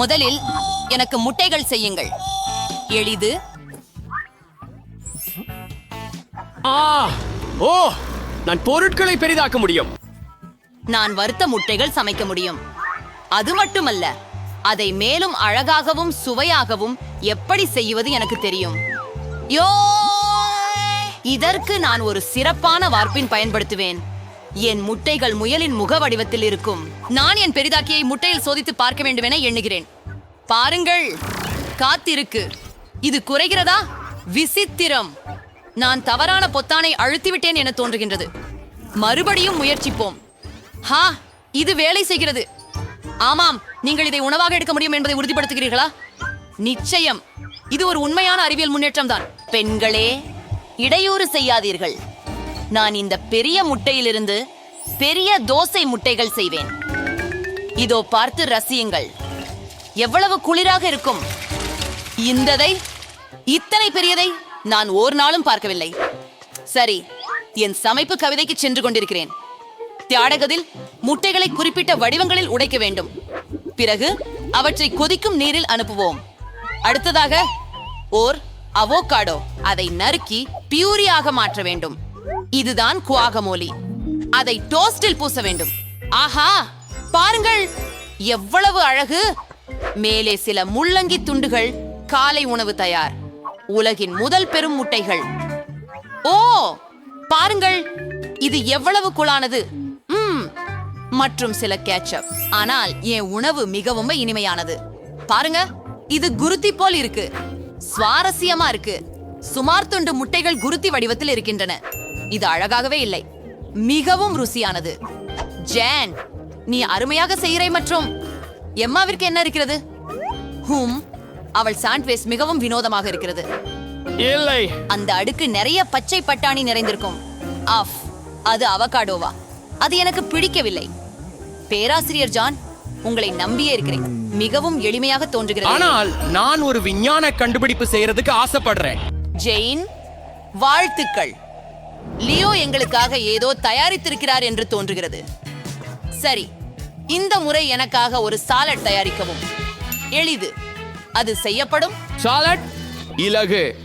முதலில் எனக்கு முட்டைகள் செய்யுங்கள். எளிது. ஆ ஓ நான் பொருட்களை பெரிதாக்க முடியும். நான் வறுத்த முட்டைகள் சமைக்க முடியும். அது மட்டுமல்ல அதை மேலும் அழகாகவும் சுவையாகவும் எப்படி செய்வது எனக்கு தெரியும். யோ இதற்கு நான் ஒரு சிறப்பான வார்ப்பின் பயன்படுத்துவேன். என் முட்டைகள் முயலின் முக வடிவத்தில் இருக்கும். நான் என் பெரிதாக்கியை முட்டையில் சோதித்து பார்க்க வேண்டும் என எண்ணுகிறேன். பாருங்கள் காத்திருக்கு. இது குறைகிறதா? விசித்திரம். நான் தவறான பொத்தானை அழுத்திவிட்டேன் என தோன்றுகின்றது. மறுபடியும் முயற்சிப்போம். ஹா இது வேலை செய்கிறது. ஆமாம் நீங்கள் இதை உணவாக எடுக்க முடியும் என்பதை உறுதிப்படுத்துகிறீர்களா? நிச்சயம். இது ஒரு உண்மையான அறிவியல் முன்னேற்றம் தான் பெண்களே இடையூறு செய்யாதீர்கள். நான் இந்த பெரிய முட்டையிலிருந்து பெரிய தோசை முட்டைகள் செய்வேன். இதோ பார்த்து ரசியுங்கள். எவ்வளவு குளிராக இருக்கும். இந்ததை இத்தனை பெரியதை நான் ஒரு நாளும் பார்க்கவில்லை. சரி என் சமைப்பு கவிதைக்கு சென்று கொண்டிருக்கிறேன். தியாடகத்தில் முட்டைகளை குறிப்பிட்ட வடிவங்களில் உடைக்க வேண்டும். பிறகு அவற்றை கொதிக்கும் நீரில் அனுப்புவோம். அடுத்ததாக ஓர் அவோகாடோ அதை நறுக்கி பியூரியாக மாற்ற வேண்டும். இதுதான் குவாகமோலி. அதை டோஸ்டில் பூச வேண்டும். ஆஹா பாருங்கள். எவ்வளவு அழகு. மேலே சில முள்ளங்கி துண்டுகள் காலை உணவு தயார். உலகின் முதல் பெரும் முட்டைகள். ஓ பாருங்கள். இது எவ்வளவு குளானது மற்றும் சில கேட்சப் ஆனால் என் உணவு மிகவும் இனிமையானது. பாருங்க இது குருத்தி போல் இருக்கு. சுவாரஸ்யமா இருக்கு. சுமார் துண்டு முட்டைகள் குருத்தி வடிவத்தில் இருக்கின்றன. இது அழகாகவே இல்லை. மிகவும் ருசியானது. ஜேன் நீ அருமையாக செய்கிறாய் மற்றும் எம்மாவிற்கு என்ன இருக்கிறது? ஹூம் அவள் சாண்ட்வேஸ் மிகவும் வினோதமாக இருக்கிறது. இல்லை. அந்த அடுக்கு நிறைய பச்சை பட்டாணி நிறைந்திருக்கும். ஆஃப் அது அவகாடோவா. அது எனக்கு பிடிக்கவில்லை. பேராசிரியர் ஜான் உங்களை நம்பியே இருக்கிறேன். மிகவும் எளிமையாக தோன்றுகிறது. ஆனால் நான் ஒரு விஞ்ஞான கண்டுபிடிப்பு செய்யறதுக்கு ஆசைப்படுறேன். ஜெயின் வாழ்த்துக்கள். லியோ எங்களுக்காக ஏதோ தயாரித்திருக்கிறார் என்று தோன்றுகிறது. சரி இந்த முறை எனக்காக ஒரு சாலட் தயாரிக்கவும். எளிது. அது செய்யப்படும். சாலட் இலகு.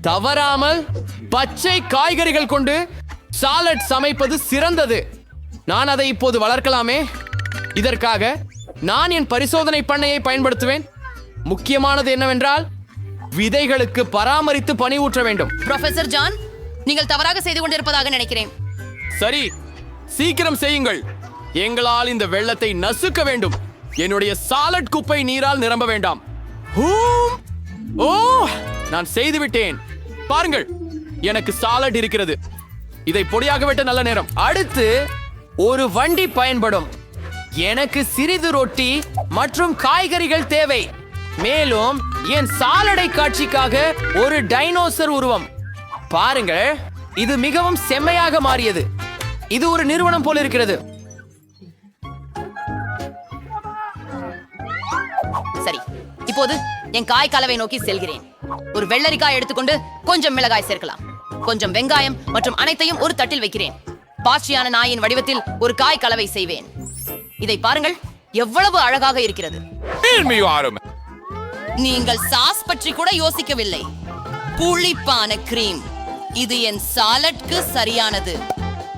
தவறாமல் பச்சை காய்கறிகள் கொண்டு சாலட் சமைப்பது சிறந்தது. நான் அதை இப்போது வளர்க்கலாமே. இதற்காக நான் என் பரிசோதனை பண்ணையை பயன்படுத்துவேன். முக்கியமானது என்னவென்றால் விதைகளுக்கு பராமரித்து பனி ஊற்ற வேண்டும். ப்ரொஃபசர் ஜான் நீங்கள் தவறாக செய்து கொண்டிருப்பதாக நினைக்கிறேன். சரி சீக்கிரம் செய்யுங்கள். எங்களால் இந்த வெள்ளத்தை நசுக்க வேண்டும். என்னுடைய சாலட் குப்பை நீரால் நிரம்ப வேண்டாம். ஓ நான் செய்துவிட்டேன். பாருங்கள் எனக்கு சாலட் இருக்கிறது. இதை பொடியாக விட்ட நல்ல நேரம். அடுத்து ஒரு வண்டி பயன்படும். எனக்கு சிறிது ரொட்டி மற்றும் காய்கறிகள் தேவை. மேலும் என் சாலடை காட்சிக்காக ஒரு டைனோசர் உருவம். பாருங்கள் இது மிகவும் செம்மையாக மாறியது. இது ஒரு நிறுவனம் போல இருக்கிறது. சரி இப்போது என் காய் கலவை நோக்கி செல்கிறேன். ஒரு வெள்ளரிக்காய் எடுத்துக்கொண்டு கொஞ்சம் மிளகாய் சேர்க்கலாம். கொஞ்சம் வெங்காயம் மற்றும் அனைத்தையும் ஒரு தட்டில் வைக்கிறேன். பாச்சியான நாயின் வடிவத்தில் ஒரு காய் கலவை செய்வேன். இதை பாருங்கள் எவ்வளவு அழகாக இருக்கிறது. நீங்கள் சாஸ் பற்றி கூட யோசிக்கவில்லை. புளிப்பான கிரீம் இது என் சாலட்க்கு சரியானது.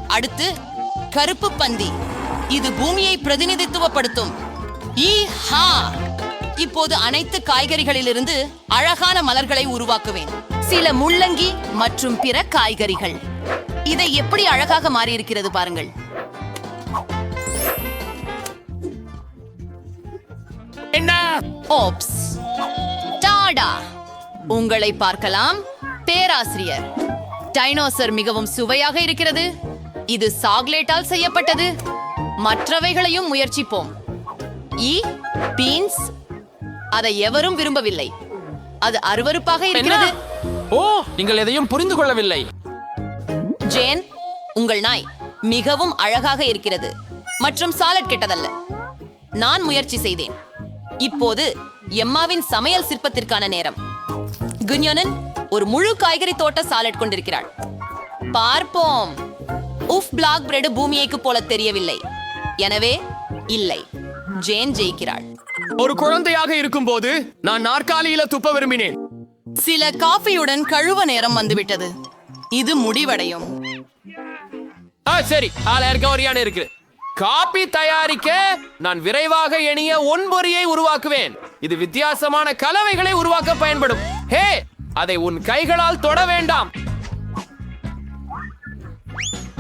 அடுத்து கருப்பு பந்தி. இது பூமியை பிரதிநிதித்துவப்படுத்தும். இப்போது அனைத்து காய்கறிகளிலிருந்து அழகான மலர்களை உருவாக்குவேன். சில முள்ளங்கி மற்றும் பிற காய்கறிகள். இதை எப்படி அழகாக மாறியிருக்கிறது பாருங்கள். என்ன? Oops tata. உங்களை பார்க்கலாம் பேராசிரியர். டைனோசர் மிகவும் சுவையாக இருக்கிறது. இது சாக்லேட்டால் செய்யப்பட்டது. மற்றவைகளையும் முயற்சிப்போம். பீன்ஸ். அதை எவரும் விரும்பவில்லை. அது அருவருப்பாக இருக்கிறது. ஓ நீங்கள் எதையும் புரிந்து கொள்ளவில்லை. ஜேன் உங்கள் நாய் மிகவும் அழகாக இருக்கிறது. மற்றும் சாலட் கெட்டதல்ல. நான் முயற்சி செய்தேன். இப்போது எம்மாவின் சமையல் சிற்பத்திற்கான நேரம். குன்யோனன் ஒரு முழு காய்கறி தோட்ட சாலட் கொண்டிருக்கிறாள். பார்ப்போம். உஃப் பிளாக் பிரெட் பூமியைக்கு போல தெரியவில்லை. எனவே இல்லை. ஜேன் ஜெயிக்கிறாள். ஒரு குழந்தையாக இருக்கும்போது நான் நாற்காலியில துப்ப விரும்பினேன். சில காஃபியுடன் கழுவ நேரம் வந்துவிட்டது. இது முடிவடையும். சரி. ஆளருக்கு ஒரியான இருக்கு காபி தயாரிக்க நான் விரைவாக எண்ணிய ஒன்பொறியை உருவாக்குவேன். இது வித்தியாசமான கலவைகளை உருவாக்க பயன்படும். ஹே அதை உன் கைகளால் தொட வேண்டாம்.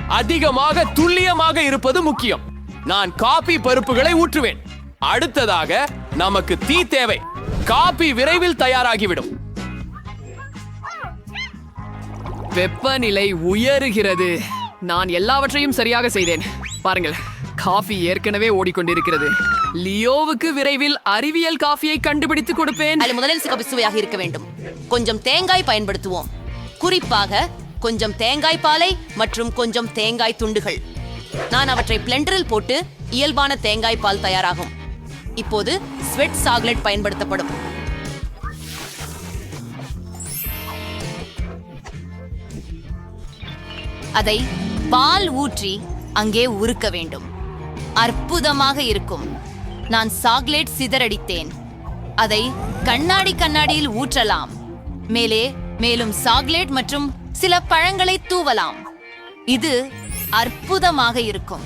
அதிகமாக துல்லியமாக இருப்பது முக்கியம். நான் காபி பருப்புகளை ஊற்றுவேன். அடுத்ததாக நமக்கு தீ தேவை. காபி விரைவில் தயாராகிவிடும். வெப்பநிலை உயருகிறது. நான் எல்லாவற்றையும் சரியாக செய்தேன். பாருங்கள். காஃபி ஏற்கனவே ஓடிக்கொண்டிருக்கிறது. லியோவுக்கு விரைவில் அறிவியல் காஃபியை கண்டுபிடித்து கொடுப்பேன். அது முதலில் சிகப்பு சுவையாக இருக்க வேண்டும். கொஞ்சம் தேங்காய் பயன்படுத்துவோம். குறிப்பாக கொஞ்சம் தேங்காய் பாலை மற்றும் கொஞ்சம் தேங்காய் துண்டுகள். நான் அவற்றை பிளெண்டரில் போட்டு இயல்பான தேங்காய் பால் தயாராகும். இப்போது ஸ்வெட் சாக்லேட் பயன்படுத்தப்படும். அதை பால் ஊற்றி அங்கே உருக்க வேண்டும். அற்புதமாக இருக்கும். நான் சாக்லேட் சிதறடித்தேன். அதை கண்ணாடி கண்ணாடியில் ஊற்றலாம். மேலே மேலும் சாக்லேட் மற்றும் சில பழங்களை தூவலாம். இது அற்புதமாக இருக்கும்.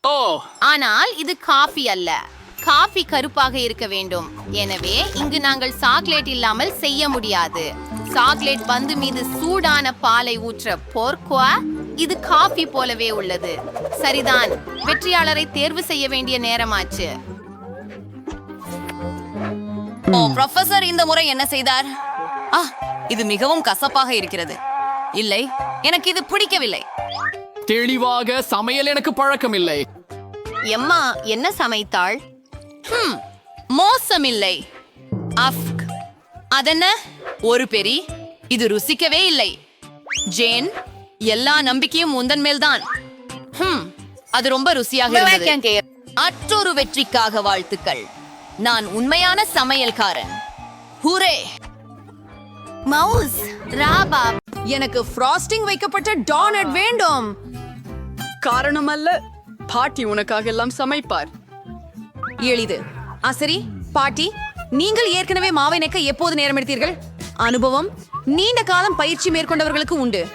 ஓ. ஆனால் இது காஃபி அல்ல. காஃபி கருப்பாக இருக்க வேண்டும். எனவே இங்கு நாங்கள் சாக்லேட் இல்லாமல் செய்ய முடியாது. சாக்லேட் பந்து மீது சூடான பாலை ஊற்ற போர்க்குவா? இது காஃபி போலவே உள்ளது. சரிதான். வெற்றியாளரை தேர்வு செய்ய வேண்டிய நேரமாச்சு. ஓ ப்ரொஃபசர் இந்த முறை என்ன செய்தார்? ஆ இது மிகவும் கசப்பாக இருக்கிறது. இல்லை எனக்கு இது பிடிக்கவில்லை. தெளிவாக சமையல் எனக்கு பழக்கம் இல்லை எம்மா என்ன சமைத்தாள்? மோசமில்லை. அஃப்க். அதென்ன? ஒரு பெரி இது ருசிக்கவே இல்லை. ஜேன் எல்லா நம்பிக்கையும் உந்தன் மேல்தான். ஹம், அது ரொம்ப ருசியாக இருந்தது. மற்றொரு வெற்றிக்காக வாழ்த்துக்கள். நான் உண்மையான சமையல்காரன். ஹூரே! மவுஸ்! ராபா எனக்கு ஃப்ராஸ்டிங் வைக்கப்பட்ட டானட் வேண்டும். காரணம் அல்ல பாட்டி உனக்காக எல்லாம் சமைப்பார். எளிது. ஆ சரி பாட்டி நீங்கள் ஏற்கனவே மாவை நெக்க எப்போது நேரம் எடுத்தீர்கள் அனுபவம் நீண்ட காலம் பயிற்சி மேற்கொண்டவர்களுக்கு உண்டு.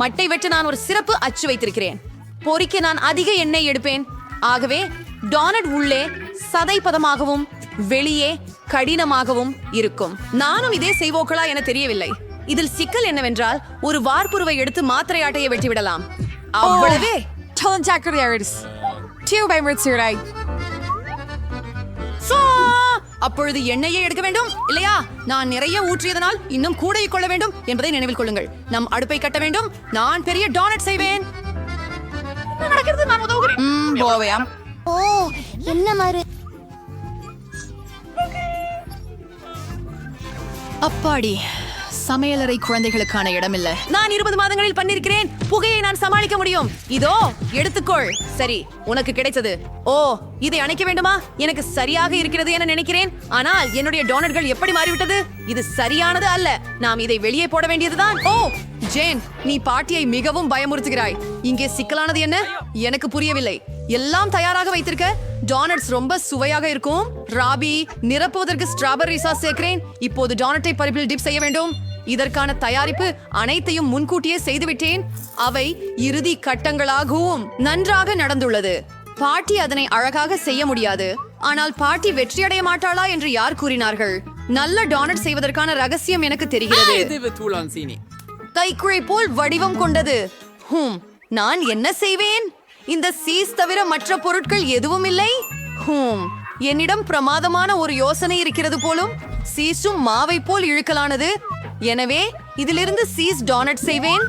மட்டை வெட்ட நான் ஒரு சிறப்பு அச்சு வைத்திருக்கிறேன். பொரிக்க நான் அதிக எண்ணெய் எடுப்பேன். ஆகவே டானட் உள்ளே சதை பதமாகவும் வெளியே கடினமாகவும் இருக்கும். நானும் இதே செய்வோக்களா என தெரியவில்லை. இதில் சிக்கல் என்னவென்றால் ஒரு வார்ப்புருவை எடுத்து மாத்திரை ஆட்டையை வெட்டி விடலாம் அவ்வளவே சா! அப்பொழுது எண்ணெயை எடுக்க வேண்டும் இல்லையா? நான் நிறைய ஊற்றியதனால் இன்னும் கூடை கொள்ள வேண்டும் என்பதை நினைவில் கொள்ளுங்கள். நம் அடுப்பை கட்ட வேண்டும். நான் பெரிய டானட் செய்வேன். நடக்கிறது? நான் உதவுகிறேன் போவையாம். ஓ என்ன மறு? அப்பாடி சமையலறை குழந்தைகளுக்கான இடமில்ல. நான் இருபது மாதங்களில் பண்ணிருக்கிறேன். புகையை நான் சமாளிக்க முடியும். இதோ எடுத்துக்கொள். சரி உனக்கு கிடைத்தது. ஓ இதை அணைக்க வேண்டுமா? எனக்கு சரியாக இருக்கிறது என நினைக்கிறேன். ஆனால் என்னுடைய டோனட்கள் எப்படி மாறிவிட்டது? இது சரியானது அல்ல. நாம் இதை வெளியே போட வேண்டியதுதான். ஓ ஜேன் நீ பாட்டியை மிகவும் பயமுறுத்துகிறாய். இங்கே சிக்கலானது என்ன? எனக்கு புரியவில்லை. எல்லாம் தயாராக வைத்திருக்க? டோனட்ஸ் ரொம்ப சுவையாக இருக்கும். ராபி நிரப்புவதற்கு ஸ்ட்ராபெர்ரி சாஸ் சேர்க்கிறேன். இப்போது டோனட்டை பருப்பில் டிப் செய்ய வேண்டும். இதற்கான தயாரிப்பு அனைத்தையும் முன்கூட்டியே செய்துவிட்டேன். அவை இறுதி கட்டங்களாகவும் நன்றாக நடந்துள்ளது. பாட்டி அதனை அழகாக செய்ய முடியாது. ஆனால் பாட்டி வெற்றியடைய மாட்டாளா என்று யார் கூறினார்கள்? நல்ல டோனட் செய்வதற்கான ரகசியம் எனக்கு தெரிகிறது. கைக்குழை போல் வடிவம் கொண்டது. ஹூம் நான் என்ன செய்வேன்? இந்த சீஸ் தவிர மற்ற பொருட்கள் எதுவும் இல்லை? ஹூம் என்னிடம் பிரமாதமான ஒரு யோசனை இருக்கிறது போலும் சீஸும் மாவை போல் இழுக்கலானது. எனவே இதிலிருந்து சீஸ் டோனட் செய்வேன்.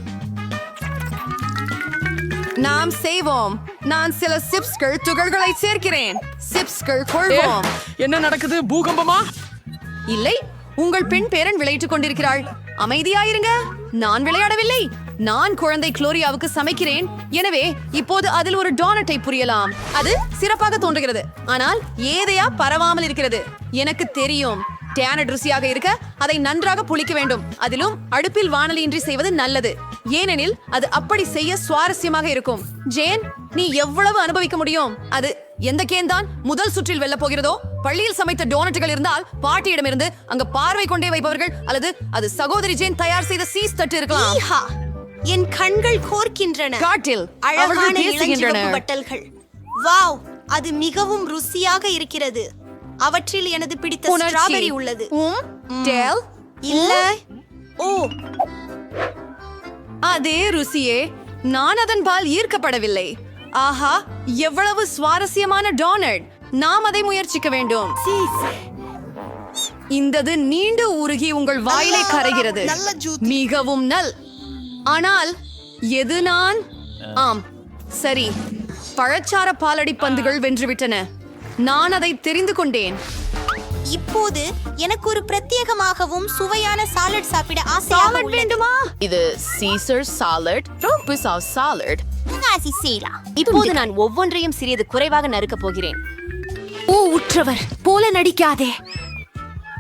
நாம் செய்வோம். நான் சில சிப்ஸ்கள் துகள்களை சேர்க்கிறேன். சிப்ஸ்கள் கொள்வோம். என்ன நடக்குது? பூகம்பமா? இல்லை உங்கள் பெண் பேரன் விளையாட்டுக் கொண்டிருக்கிறாள். அமைதியாயிருங்க. நான் விளையாடவில்லை. நான் குழந்தை குளோரியாவுக்கு சமைக்கிறேன். எனவே இப்போது அதில் ஒரு டோனட்டை புரியலாம். அது சிறப்பாக தோன்றுகிறது. ஆனால் ஏதையா பரவாமல் இருக்கிறது. எனக்கு தெரியும். டேனட் ருசியாக இருக்க அதை நன்றாக புளிக்க வேண்டும். அதிலும் அடுப்பில் வானலியின்றி செய்வது நல்லது. ஏனெனில் அது அப்படி செய்ய சுவாரஸ்யமாக இருக்கும். ஜேன் நீ எவ்வளவு அனுபவிக்க முடியும்? அது எந்த கேன் தான் முதல் சுற்றில் வெல்ல போகிறதோ? பள்ளியில் சமைத்த டோனட்டுகள் இருந்தால் பாட்டியிடமிருந்து அங்க பார்வை கொண்டே வைப்பவர்கள் அல்லது அது சகோதரி ஜேன் தயார் செய்த சீஸ் தட்டு இருக்கலாம். என் கண்கள் கோர்க்கின்றன. காட்டில் அழகான வட்டல்கள் வாவ் அது மிகவும் ருசியாக இருக்கிறது. அவற்றில் எனது பிடித்த. ஸ்ட்ராபெரி உள்ளது. இல்ல. ஓ. அதே ருசியே நான் அதன் பால் ஈர்க்கப்படவில்லை. ஆஹா எவ்வளவு சுவாரஸ்யமான டோனட் நாம் அதை முயற்சிக்க வேண்டும். இந்தது நீண்டு உருகி உங்கள் வாயிலை கரைகிறது. மிகவும் நல். ஆனால் எது நான்? ஆம் சரி. பழச்சார பாலடி பந்துகள் வென்றுவிட்டன. நான் அதை தெரிந்து கொண்டேன். இப்போது எனக்கு ஒரு பிரத்யேகமாகவும் சுவையான சாலட் சாப்பிட ஆசையாக சாலட் வேண்டுமா? இது Caesar salad rhombus of salad. இப்போது நான் ஒவ்வொன்றையும் சிறிது குறைவாக நறுக்கப் போகிறேன். ஓ உற்றவர் போல நடிக்காதே.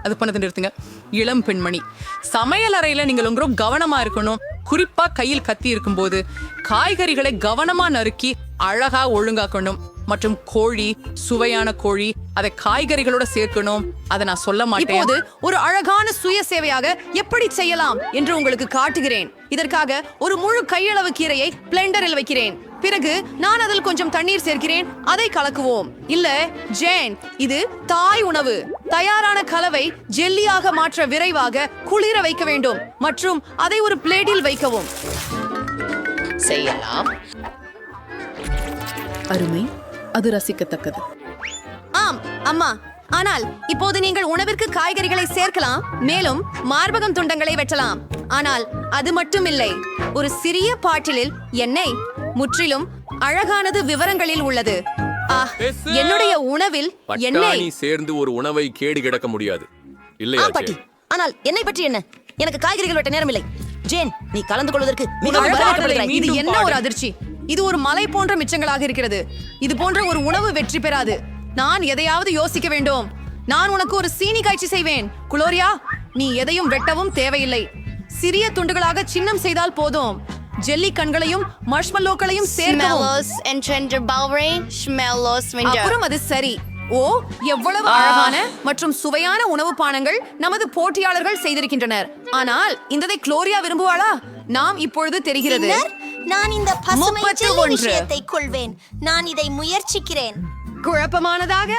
அது பண்ணதை நிறுத்துங்க. இளம் பெண்மணி. சமையல் அறையில நீங்கள் ரொம்ப கவனமா இருக்கணும். குறிப்பா கையில் கத்தி இருக்கும்போது காய்கறிகளை கவனமா நறுக்கி அழகா ஒழுங்காக்கணும். மற்றும் கோழி சுவையான கோழி அதை காய்கறிகளோட சேர்க்கணும். அதை நான் சொல்ல மாட்டேன். இப்போது ஒரு அழகான சுய சேவையாக எப்படி செய்யலாம் என்று உங்களுக்கு காட்டுகிறேன். இதற்காக ஒரு முழு கையளவு கீரையை பிளெண்டரில் வைக்கிறேன். பிறகு நான் அதில் கொஞ்சம் தண்ணீர் சேர்க்கிறேன். அதை கலக்குவோம். இல்ல ஜேன் இது தாய் உணவு. தயாரான கலவை ஜெல்லியாக மாற்ற விரைவாக குளிர வைக்க வேண்டும். மற்றும் அதை ஒரு பிளேட்டில் வைக்கவும். செய்யலாம். அருமை. அது ரசிக்கத்தக்கது. ஆம் அம்மா. ஆனால் இப்போது நீங்கள் உணவிற்கு காய்கறிகளை சேர்க்கலாம் மேலும் மார்பகம் துண்டங்களை வெட்டலாம். ஆனால் அது மட்டும் இல்லை ஒரு சிறிய பாட்டிலில் எண்ணெய் முற்றிலும் அழகானது விவரங்களில் உள்ளது. என்னுடைய உணவில் எண்ணெய். சேர்ந்து ஒரு உணவை கேடு கிடக்க முடியாது. இல்லையா பாட்டி. ஆனால் என்னை பற்றி என்ன? எனக்கு காய்கறிகள் வெட்ட நேரமில்லை. ஜேன் நீ கலந்து கொள்வதற்கு மிகவும் வரவேற்கப்படுகிறாய். இது என்ன ஒரு. அதிர்ச்சி? இது ஒரு மலை போன்ற மிச்சங்களாக இருக்கிறது. இது போன்ற ஒரு உணவு வெற்றி பெறாது. நான் எதையாவது யோசிக்க வேண்டும். நான் உனக்கு ஒரு சீனி காய்ச்சி செய்வேன். குளோரியா நீ எதையும் வெட்டவும் தேவையில்லை. சிறிய துண்டுகளாக சின்னம் செய்தால் போதும். ஜெல்லி கண்களையும் மஷ்மல்லோக்களையும் சேர்க்கவும். அப்புறம் அது சரி. ஓ எவ்வளவு அழகான மற்றும் சுவையான உணவு பானங்கள் நமது போட்டியாளர்கள் செய்திருக்கின்றனர். ஆனால் இந்ததை குளோரியா விரும்புவாளா? நாம் இப்பொழுது தெரிகிறது. நான் இந்த பசுமை ஜெல்லி. விஷயத்தை கொள்வேன். நான் இதை முயற்சிக்கிறேன். குழப்பமானதாக?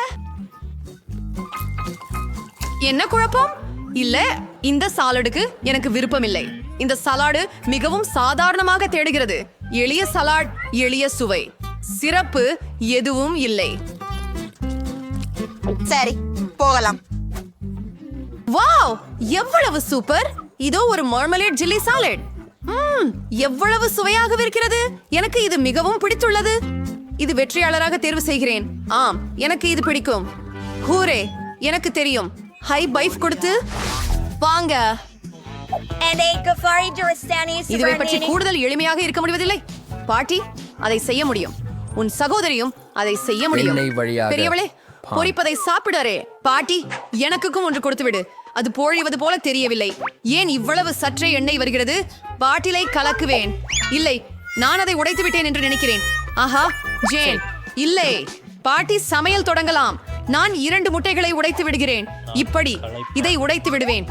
என்ன குழப்பம்? இல்ல இந்த சாலடுக்கு எனக்கு விருப்பம் இல்லை இந்த சலாடு மிகவும் சாதாரணமாக தேடுகிறது. எளிய சலாட் எளிய சுவை. சிறப்பு எதுவும் இல்லை. சரி போகலாம். வாவ்! எவ்வளவு சூப்பர்! இதோ ஒரு மார்மலேட் ஜில்லி சாலட். எவ்வளவு சுவையாக இருக்கிறது எனக்கு இது மிகவும் பிடித்துள்ளது. இது வெற்றியாளராக தேர்வு செய்கிறேன். ஆம் எனக்கு இது பிடிக்கும். ஹூரே எனக்கு தெரியும். ஹை பைஃப் கொடுத்து. வாங்க. இதுவை பற்றி கூடுதல் எளிமையாக இருக்க முடிவதில்லை. பாட்டி அதை செய்ய முடியும். உன் சகோதரியும் அதை செய்ய முடியும். பெரியவளே பொரிப்பதை சாப்பிடாரே பாட்டி எனக்குக்கும் ஒன்று கொடுத்து விடு அது பொழிவது போல தெரியவில்லை. ஏன் இவ்வளவு சற்றே எண்ணெய் வருகிறது? பாட்டிலை கலக்குவேன். இல்லை நான் அதை உடைத்து விட்டேன் என்று நினைக்கிறேன். ஆஹா ஜேன். இல்லை பாட்டி சமையல் தொடங்கலாம். நான் இரண்டு முட்டைகளை உடைத்து விடுகிறேன். இப்படி இதை உடைத்து விடுவேன்.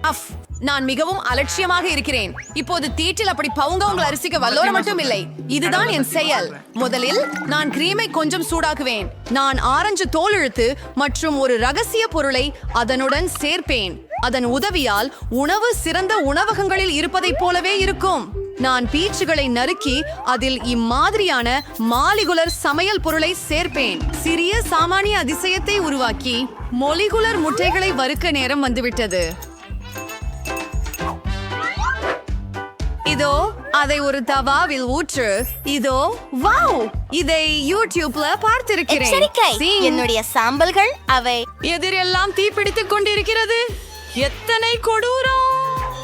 அஃப். நான் மிகவும் அலட்சியமாக இருக்கிறேன். இப்போது தீட்டில் அப்படி பவுங்க உங்கள் அரிசிக்கு வல்லோர மட்டும் இல்லை. இதுதான் என் செயல். முதலில் நான் கிரீமை கொஞ்சம் சூடாக்குவேன். நான் ஆரஞ்சு தோல் இழுத்து மற்றும் ஒரு ரகசிய பொருளை அதனுடன் சேர்ப்பேன். அதன் உதவியால் உணவு சிறந்த உணவகங்களில் இருப்பதைப் போலவே இருக்கும். நான் பீச்சுகளை நறுக்கி அதில் இம்மாதிரியான மாலிகுலர் சமையல் பொருளை சேர்ப்பேன். சிறிய சாமானிய அதிசயத்தை உருவாக்கி மொலிகுலர் முட்டைகளை வறுக்க நேரம் வந்துவிட்டது. இதோ அதை ஒரு தவாவில் ஊற்று. இதோ வாவ்! இதை யூடியூப்ல பார்த்திருக்கிறேன்? என்னுடைய சாம்பல்கள் அவை. எதிரெல்லாம் தீப்பிடித்துக் கொண்டிருக்கிறது. எத்தனை கொடூரம்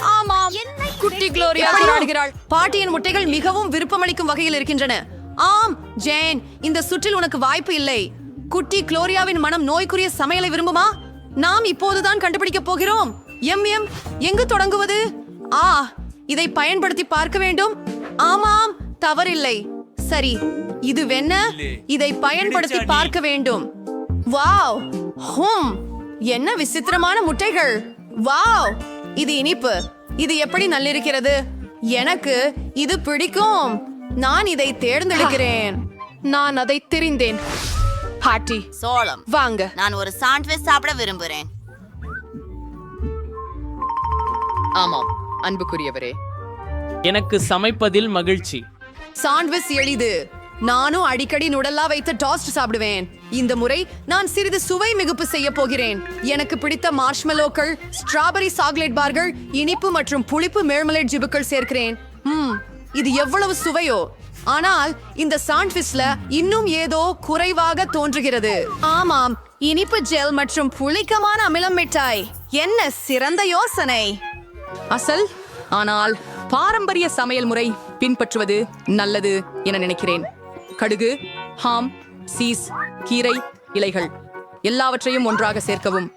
ஆமாம். குட்டி குளோரியா போராடுகிறாள் பாட்டியின் முட்டைகள் மிகவும் விருப்பமளிக்கும் வகையில் இருக்கின்றன. ஆம் ஜேன். இந்த சுற்றில் உனக்கு வாய்ப்பு இல்லை. குட்டி குளோரியாவின் மனம் நோய்க்குரிய சமையலை விரும்புமா? நாம் இப்போதுதான் கண்டுபிடிக்க போகிறோம். எம் எம். எங்கு தொடங்குவது? ஆ இதை பயன்படுத்தி பார்க்க வேண்டும். ஆமாம் தவறில்லை. சரி இது வெண்ண இதை பயன்படுத்தி பார்க்க வேண்டும். வாவ் ஹும் என்ன விசித்திரமான முட்டைகள். வாவ் இது இனிப்பு. இது எப்படி நல்லிருக்கிறது? எனக்கு இது பிடிக்கும். நான் இதை தேர்ந்தெடுக்கிறேன். நான் அதை தெரிந்தேன். பாட்டி சோளம். வாங்க. நான் ஒரு சாண்ட்விச் சாப்பிட விரும்புகிறேன் ஆமாம். அன்புக்குரியவரே. எனக்கு சமைப்பதில் மகிழ்ச்சி. சாண்ட்விச் எளிது. நானும் அடிக்கடி நுடல்லா வைத்த டாஸ்ட் சாப்பிடுவேன். இந்த முறை நான் சிறிது சுவை மிகுப்பு செய்ய போகிறேன். எனக்கு பிடித்த மார்ஷ்மெலோக்கள் ஸ்ட்ராபெரி சாக்லேட் பார்கள் இனிப்பு மற்றும் புளிப்பு மேர்மலேட் ஜிபுக்கள் சேர்க்கிறேன். ம் இது எவ்வளவு சுவையோ. ஆனால் இந்த சாண்ட்விச்ல இன்னும் ஏதோ குறைவாக தோன்றுகிறது. ஆமாம் இனிப்பு ஜெல் மற்றும் புளிக்கமான அமிலம் மிட்டாய். என்ன சிறந்த யோசனை. அசல் ஆனால் பாரம்பரிய சமையல் முறை பின்பற்றுவது நல்லது என நினைக்கிறேன். கடுகு ஹாம் சீஸ் கீரை இலைகள் எல்லாவற்றையும் ஒன்றாக சேர்க்கவும்.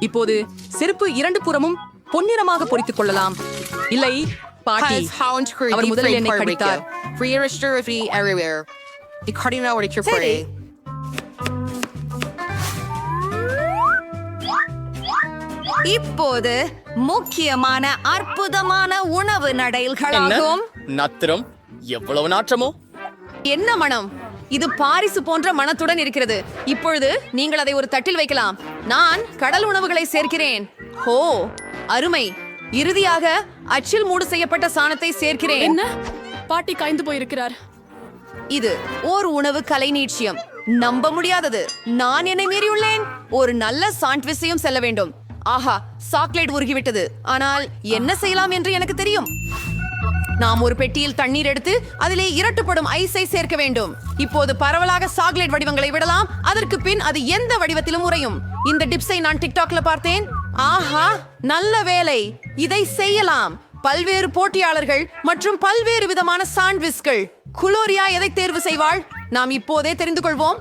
இப்போது செருப்பு இரண்டு புறமும் பொன்னிறமாக பொரித்துக் கொள்ளலாம். இல்லை பாட்டி அவர் முதலில் என்னை கடித்தார். இப்போது முக்கியமான அற்புதமான உணவு நடைல்களாகும் நத்திரம்? எவ்வளவு நாற்றமோ? என்ன மனம்? இது பாரிசு போன்ற மனத்துடன் இருக்கிறது. இப்பொழுது நீங்கள் அதை ஒரு தட்டில் வைக்கலாம். நான் கடல் உணவுகளை சேர்க்கிறேன். ஹோ அருமை. இறுதியாக அச்சில் மூடு செய்யப்பட்ட சாணத்தை சேர்க்கிறேன். என்ன? பாட்டி காய்ந்து போயிருக்கிறார். இது ஓர் உணவு கலை நீட்சியம். நம்ப முடியாதது. நான் என்னை மீறியுள்ளேன். ஒரு நல்ல சாண்ட்விச்சையும் செல்ல வேண்டும். ஆஹா சாக்லேட் உருகிவிட்டது. ஆனால் என்ன செய்யலாம் என்று எனக்கு தெரியும். நாம் ஒரு பெட்டியில் தண்ணீர் எடுத்து அதிலே இரட்டுப்படும் ஐஸை சேர்க்க வேண்டும். இப்போது பரவலாக சாக்லேட் வடிவங்களை விடலாம். அதற்கு பின் அது எந்த வடிவத்திலும் உறையும். இந்த டிப்ஸை நான் டிக்டாக்ல பார்த்தேன். ஆஹா நல்ல வேலை. இதை செய்யலாம். பல்வேறு போட்டியாளர்கள் மற்றும் பல்வேறு விதமான சாண்ட்விச்கள். குளோரியா எதை தேர்வு செய்வாள்? நாம் இப்போதே தெரிந்து கொள்வோம்.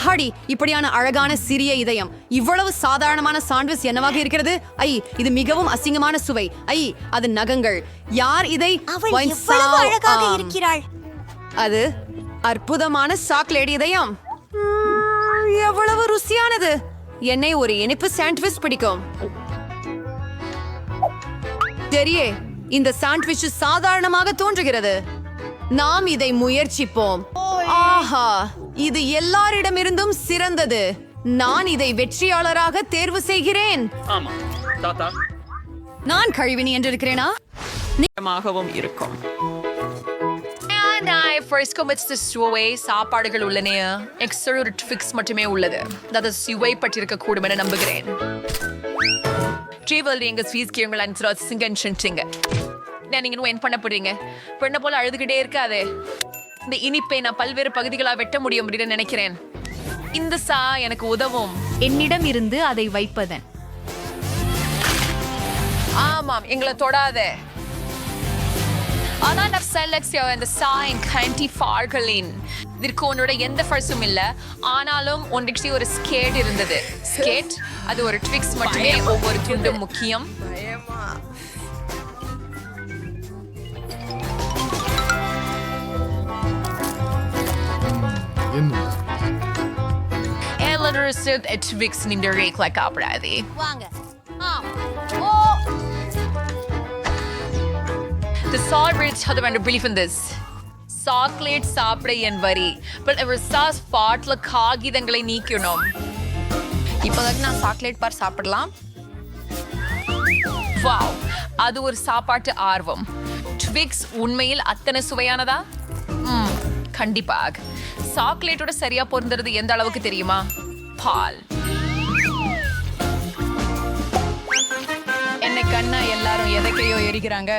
அஹாடி இப்படியான அழகான சிறிய இதயம். இவ்வளவு சாதாரணமான சாண்ட்விச் என்னவாக இருக்கிறது? ஐ இது மிகவும் அசிங்கமான சுவை. ஐ அது நகங்கள். யார் இதை? அழகாக. இருக்கிறாள். அது அற்புதமான சாக்லேட் இதயம். எவ்வளவு ருசியானது. என்னை ஒரு இனிப்பு சாண்ட்விச் பிடிக்கும். தெரியே இந்த சாண்ட்விச் சாதாரணமாக தோன்றுகிறது. நாம் இதை முயற்சிப்போம். ஆஹா. இது எல்லாரிடமிருந்தும் சிறந்தது. நான் இதை வெற்றியாளராக தேர்வு செய்கிறேன். ஆமா. தாத்தா. நான் கழிவினி என்று இருக்கிறேனா இருக்கும். சுவை சாப்பாடுகள் உள்ளன. எக்ஸ்ட்ரா ஒரு ஃபிக்ஸ் மட்டுமே உள்ளது. அதாவது சுவை பற்றிருக்க கூடும் என நம்புகிறேன். ட்ரீவல் எங்க ஸ்வீஸ் கேங்கள் அன்சர் சிங்கன் சென்சிங்க நான் நீங்க என்ன பண்ண போறீங்க? பெண்ணை போல அழுதுகிட்டே இருக்காதே. இந்த இனிப்பை நான் பல்வேறு பகுதிகளா வெட்ட முடியும் அப்படின்னு நினைக்கிறேன். இந்த சா எனக்கு உதவும். என்னிடம் இருந்து அதை வைப்பதன். ஆமாம் எங்களை தொடாதே. ஆனா நான் செலக்ஷியோ இந்த சாயின் கண்டி ஃபார்களின் இதற்கு உன்னோட எந்த ஃபர்ஸும் இல்ல. ஆனாலும் ஒன்றைக்கு ஒரு ஸ்கேட் இருந்தது. ஸ்கேட் அது ஒரு ட்விக்ஸ் மட்டுமே ஒவ்வொரு துண்டும் முக்கியம். Ellerset Twix இந்த ரேக்ல காப்பிடாதே வாங்க ஆம் ஓ The celebrates had a belief in this. Chocolate சாப்பிட என் வரி பட் அவர் சாஸ் பாட்ல காகிதங்களை நீக்கணும் இப்போதைக்கு நான் சாக்லேட் பார் சாப்பிடலாம் வாவ் அது ஒரு சாப்பாட்டு ஆர்வம் ட்விக்ஸ் உண்மையில் அத்தனை சுவையானதா ம் கண்டிப்பாக சாக்லேட்டோட சரியா பொருந்துறது எந்த அளவுக்கு தெரியுமா? பால். என்ன கண்ணா எல்லாரும் எதைக்கையோ எரிக்கிறாங்க.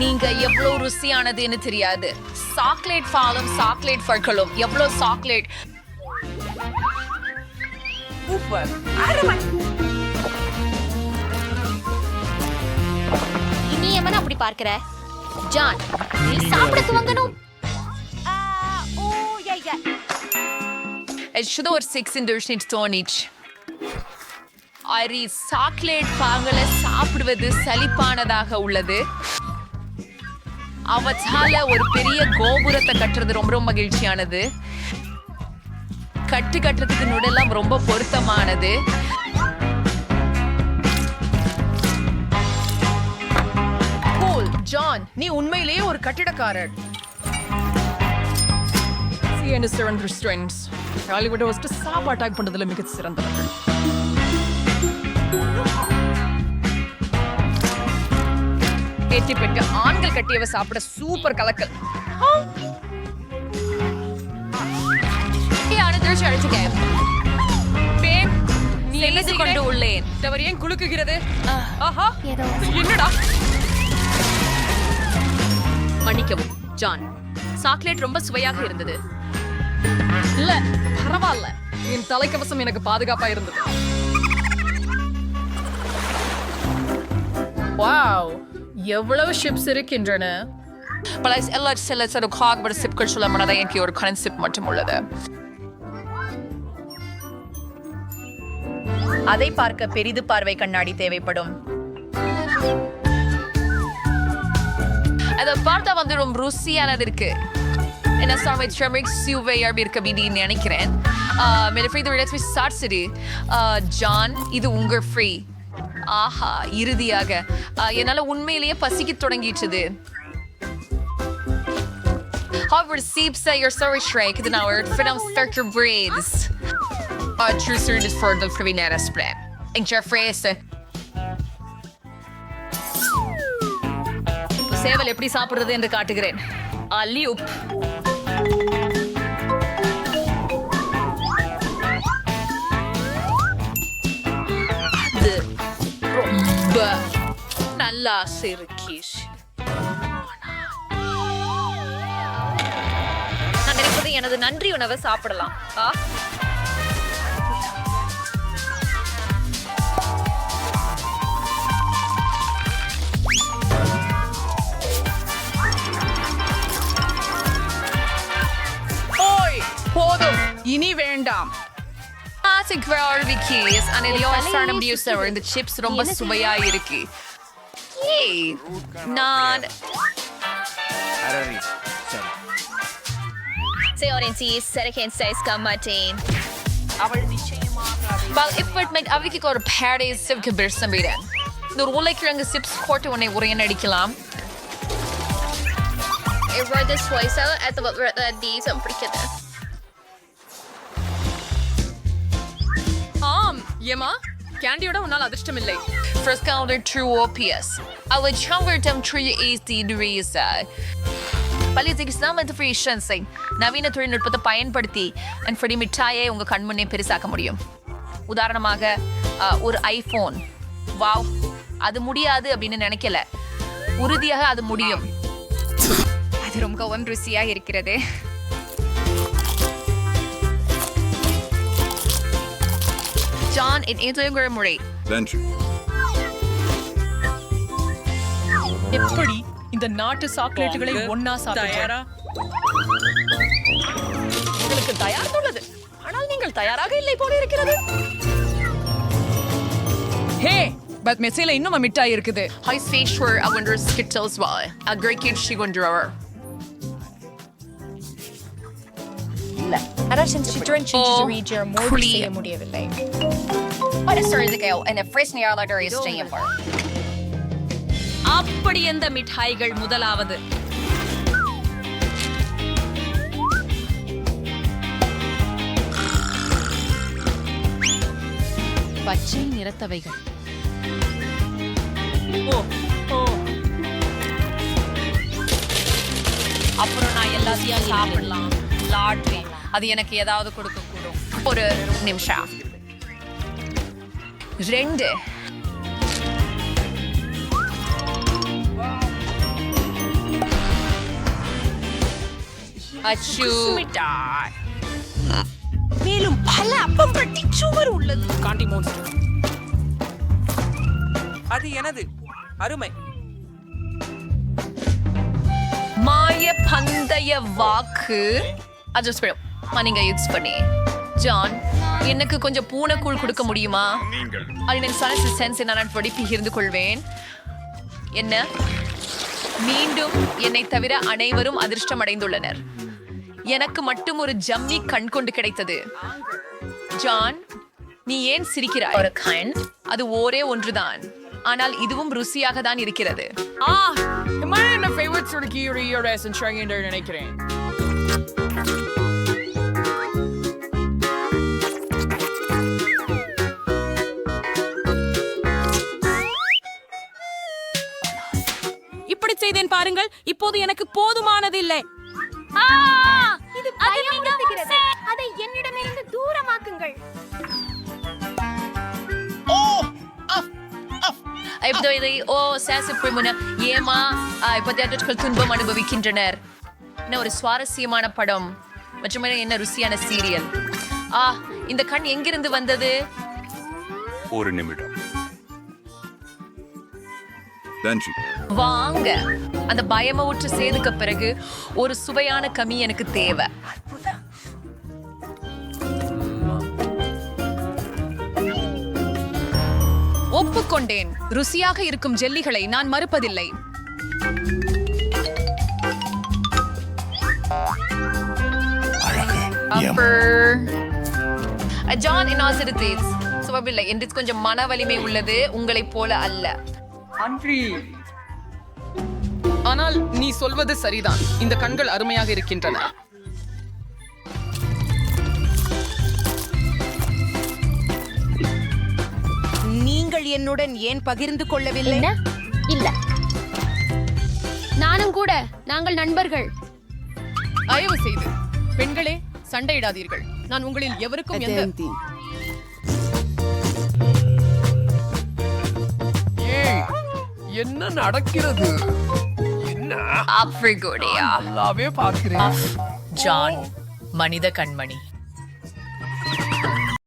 நீங்க எவ்வளவு ருசியானதுன்னு தெரியாது. சாக்லேட் பாலும் சாக்லேட் பற்களும் எவ்வளவு சாக்லேட். இனி எமன அப்படி பார்க்கிற. ஜான் நீ சாப்பிட துவங்கணும். ஓ should ஒரு சிக்ஸ் in durchschnitt tonic. அரி சாக்லேட் பாங்களை சாப்பிடுவது சலிப்பானதாக உள்ளது அவற்றால ஒரு பெரிய கோபுரத்தை கட்டுறது ரொம்ப ரொம்ப மகிழ்ச்சியானது கட்டு கட்டுறதுக்கு நுடெல்லாம் ரொம்ப பொருத்தமானது ஜான் நீ உண்மையிலேயே ஒரு கட்டிடக்காரர். Restaurants Hollywood first chop attack பண்ணுறதுல மிக சிறந்தவர்கள். ஏற்றி பெற்ற ஆண்கள் கட்டியவ சாப்பிட சூப்பர் கலக்கல். பேம், நீ என்ன செய்து கொண்டு? உள்ளேன் தவறு ஏன் குலுக்குகிறது? ஆஹா ஏதோ. என்னடா? மன்னிக்கவும் ஜான். சாக்லேட் ரொம்ப சுவையாக இருந்தது. இல்ல பரவாயில்ல என் தலைக்கவசம் எனக்கு பாதுகாப்பா இருந்தது. வாவ் எவ்வளவு ஷிப்ஸ் இருக்கின்றன? பல எல்லா சில சில காக்பட சிப்கள் சொல்ல முடியாத எனக்கு ஒரு கரண்ட் சிப் மட்டும் உள்ளது. அதை பார்க்க பெரிது பார்வை கண்ணாடி தேவைப்படும். அதை பார்த்தா வந்து ரொம்ப ருசியானது இருக்கு என்ன சாமி ட்ரமிக் சுவையாக இருக்க அப்படின்னு நினைக்கிறேன் மேலே free let's me start John இது உங்க ஃப்ரீ ஆஹா இறுதியாக ஆஹ், என்னால உண்மையிலேயே பசிக்க தொடங்கிடுச்சுது However, Seep say you're sorry Shrek, then our film start your braids. Uh, true service for the Frivinera split. And Jeffrey சேவல் எப்படி சாப்பிடுறது என்று காட்டுகிறேன். அலி அது ரொம்ப நல்லா சிறுக்கிஷ் நான் நினைப்பது எனது நன்றி உணவை சாப்பிடலாம். ஆ? போதும் இனி வேண்டாம் Classic Valorvi keys and it all started to use இந்த chips ரொம்ப சுவையா இருக்கு ஏய் நான் Seorensi Sereken Saiska Martin. Well, if it meant அவைக்கு ஒரு paradise சிப்க்கு பெருசம் வீடன் இந்த ஒரு உருளைக்கிழங்கு சிப்ஸ் போட்டு உன்னை உரையன் அடிக்கலாம் Jag rörde svojsa att det var det som prickade. ஆம் ஏமா கேண்டியோட உன்னால் அதிர்ஷ்டம் இல்லை First counter true OPS. I would cover them true AC degrees. பள்ளியத்துக்கு இஸ்லாமத்து ஃப்ரீஷன்ஸை நவீன தொழில்நுட்பத்தை பயன்படுத்தி அண்ட் ஃப்ரெடி மிட்டாயை உங்க கண்முன்னே பெருசாக்க முடியும். உதாரணமாக ஒரு ஐபோன் வாவ் அது முடியாது அப்படின்னு நினைக்கல. உறுதியாக அது முடியும். அது ரொம்பவும் ருசியா இருக்கிறது. ஜான் என் ஏதோ முறை நன்றி எப்படி இந்த நாட்டு சாக்லேட்டுகளை ஒன்னா சாப்பிடுறா? உங்களுக்கு தயார் உள்ளது. ஆனால் நீங்கள் தயாராக இல்லை போல இருக்கிறது. ஹே பட் மெஸ்ஸில இன்னும் மிட்டாய் இருக்குது. Hi, Sashwar, I wonder Skittles why. A Modi புளி. செய்ய முடியவில்லை ஃப்ரெஷ் அப்படி எந்த மிட்டாய்கள் முதலாவது. பச்சை நிறத்தவைகள். அப்புறம் நான் எல்லாத்தையும் சாப்பிடலாம். லாட்ரி. அது எனக்கு ஏதாவது கொடுக்க கூடும் ஒரு நிமிஷம். ரெண்டு. அச்சு. மேலும் பல அப்பம் பட்டி சுவர் உள்ளது. காண்டி மோன்ஸ்டர் அது எனது. அருமை. மாய பந்தய வாக்கு. அட்ஜஸ்ட் பண்ணி நீங்க யூஸ் பண்ணி. ஜான் எனக்கு கொஞ்சம் பூனைக்கூழ் கொடுக்க முடியுமா? அது எனக்கு சனசு சென்ஸ் நான் படி பகிர்ந்து கொள்வேன். என்ன? மீண்டும் என்னை தவிர அனைவரும் அதிர்ஷ்டம் அடைந்துள்ளனர். எனக்கு மட்டும் ஒரு ஜம்மி கண் கொண்டு கிடைத்தது. ஜான் நீ ஏன் சிரிக்கிறாய்? ஒரு கண். அது ஒரே ஒன்றுதான். ஆனால் இதுவும் ருசியாக தான் இருக்கிறது நினைக்கிறேன் செய்தேன் பாருங்கள். இப்போது எனக்கு போதுமானது இல்லை இது பயமுறுத்துகிறது. அதை என்னிடமிருந்து தூரமாக்குங்கள். இப்போ இதை ஓ சேச பிரிமுன ஏமா இப்பத்தியாற்றர்கள் துன்பம் அனுபவிக்கின்றனர். என்ன ஒரு சுவாரஸ்யமான படம். மற்றும் என்ன ருசியான சீரியல். ஆ இந்த கண் எங்கிருந்து வந்தது? ஒரு நிமிடம். நன்றி வாங்க. அந்த பயமவுற்ற சேதுக்கு பிறகு ஒரு சுவையான கமி எனக்கு தேவை. ஒப்புக்கொண்டேன். ருசியாக இருக்கும் ஜெல்லிகளை நான் மறுப்பதில்லை. ஜான் இனாசிரித்தேஸ் சுவபில்லை என்று கொஞ்சம் மன வலிமை உள்ளது. உங்களைப் போல அல்ல. அன்றி ஆனால் நீ சொல்வது சரிதான். இந்த கண்கள் அருமையாக இருக்கின்றன. நீங்கள் என்னுடன் ஏன் பகிர்ந்து கொள்ளவில்லை? என்ன? இல்ல. நானும் கூட நாங்கள் நண்பர்கள். தயவு செய்து பெண்களே சண்டையிடாதீர்கள். நான் உங்களில் எவருக்கும் எந்த என்ன நடக்கிறது? என்ன? அப்படியா நல்லாவே பார்க்கிறேன். ஜான் மனித கண்மணி.